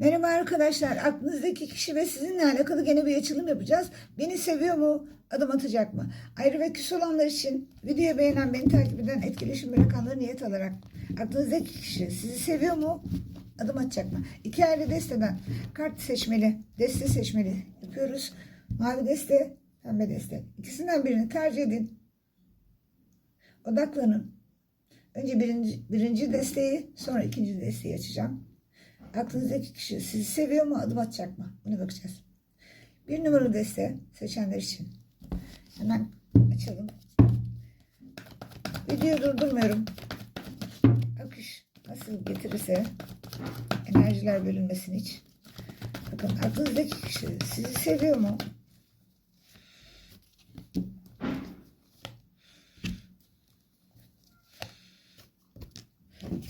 Merhaba arkadaşlar. Aklınızdaki kişi ve sizinle alakalı gene bir açılım yapacağız. Beni seviyor mu? Adım atacak mı? Ayrı ve küs olanlar için videoyu beğenen, beni takip eden, etkileşim bırakanları niyet alarak aklınızdaki kişi sizi seviyor mu? Adım atacak mı? İki ayrı desteden kart seçmeli, deste seçmeli yapıyoruz. Mavi deste, pembe deste. İkisinden birini tercih edin. Odaklanın. Önce birinci, birinci desteği, sonra ikinci desteği açacağım. Aklınızdaki kişi sizi seviyor mu, adım atacak mı? Buna bakacağız. Bir numaralı deste seçenler için. Hemen açalım. Videoyu durdurmuyorum. Akış nasıl getirirse enerjiler bölünmesin hiç. Bakın aklınızdaki kişi sizi seviyor mu?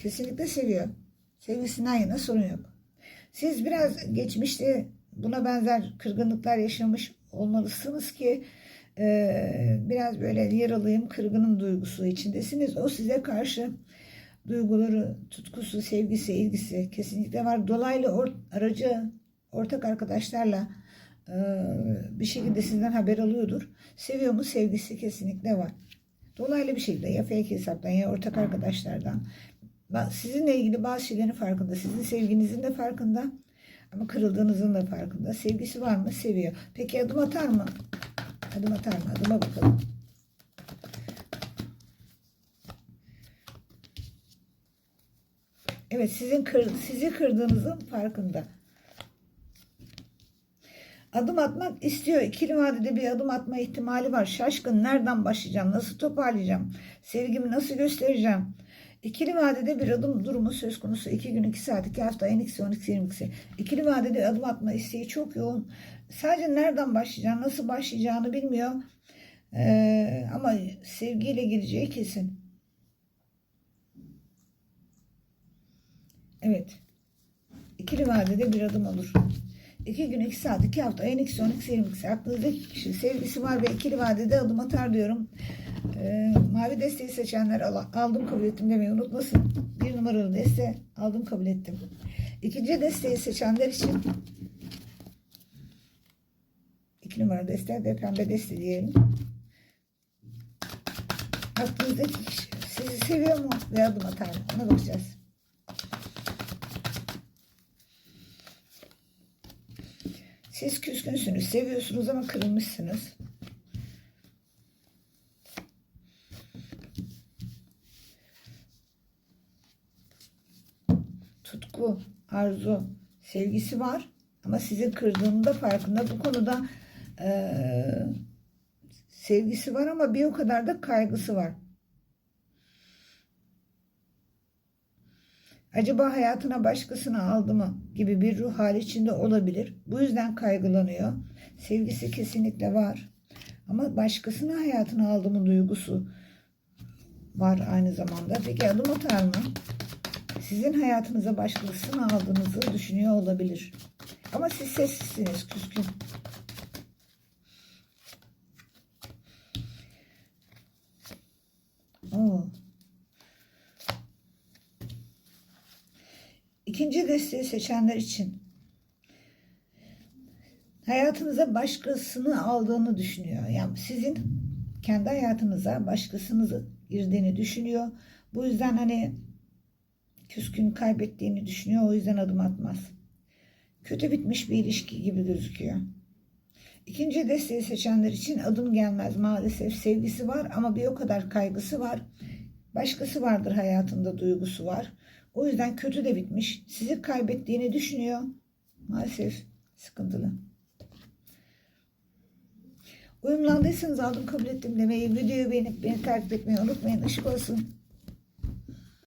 Kesinlikle seviyor. Sevgisinden yana sorun yok. Siz biraz geçmişte buna benzer kırgınlıklar yaşamış olmalısınız ki e, biraz böyle yaralıyım, kırgınım duygusu içindesiniz. O size karşı duyguları, tutkusu, sevgisi, ilgisi kesinlikle var. Dolaylı or- aracı ortak arkadaşlarla e, bir şekilde sizden haber alıyordur. Seviyor mu? Sevgisi kesinlikle var. Dolaylı bir şekilde ya fake hesaptan ya ortak arkadaşlardan Sizinle ilgili bazı şeylerin farkında. Sizin sevginizin de farkında. Ama kırıldığınızın da farkında. Sevgisi var mı? Seviyor. Peki adım atar mı? Adım atar mı? Adıma bakalım. Evet sizin kır, sizi kırdığınızın farkında. Adım atmak istiyor. İkili vadede bir adım atma ihtimali var. Şaşkın nereden başlayacağım? Nasıl toparlayacağım? Sevgimi nasıl göstereceğim? İkili vadede bir adım durumu söz konusu. 2 gün, 2 saat, 2 hafta, en ikisi, 12, 22. İkili vadede adım atma isteği çok yoğun. Sadece nereden başlayacağını, nasıl başlayacağını bilmiyor. Ee, ama sevgiyle geleceği kesin. Evet. İkili vadede bir adım olur. 2 gün, 2 saat, 2 hafta, en ikisi, 12, 22. Aklınızdaki kişi sevgisi var ve ikili vadede adım atar diyorum. Ee, mavi desteği seçenler al- aldım kabul ettim demeyi unutmasın. Bir numaralı deste aldım kabul ettim. İkinci desteği seçenler için iki numaralı deste ve pembe deste diyelim. Aklınızdaki kişi sizi seviyor mu ve adım atar mı? Ona bakacağız. Siz küskünsünüz, seviyorsunuz ama kırılmışsınız. tutku, arzu, sevgisi var. Ama sizi kırdığının da farkında. Bu konuda eee, sevgisi var ama bir o kadar da kaygısı var. Acaba hayatına başkasını aldı mı gibi bir ruh hali içinde olabilir. Bu yüzden kaygılanıyor. Sevgisi kesinlikle var. Ama başkasını hayatına aldı mı duygusu var aynı zamanda. Peki adım atar mı? sizin hayatınıza başkasını aldığınızı düşünüyor olabilir. Ama siz sessizsiniz, küskün. Oo. İkinci desteği seçenler için hayatınıza başkasını aldığını düşünüyor. Yani sizin kendi hayatınıza başkasını girdiğini düşünüyor. Bu yüzden hani küskün kaybettiğini düşünüyor. O yüzden adım atmaz. Kötü bitmiş bir ilişki gibi gözüküyor. İkinci desteği seçenler için adım gelmez maalesef. Sevgisi var ama bir o kadar kaygısı var. Başkası vardır hayatında duygusu var. O yüzden kötü de bitmiş. Sizi kaybettiğini düşünüyor. Maalesef sıkıntılı. Uyumlandıysanız aldım kabul ettim demeyi, videoyu beğenip beni takip etmeyi unutmayın. Işık olsun.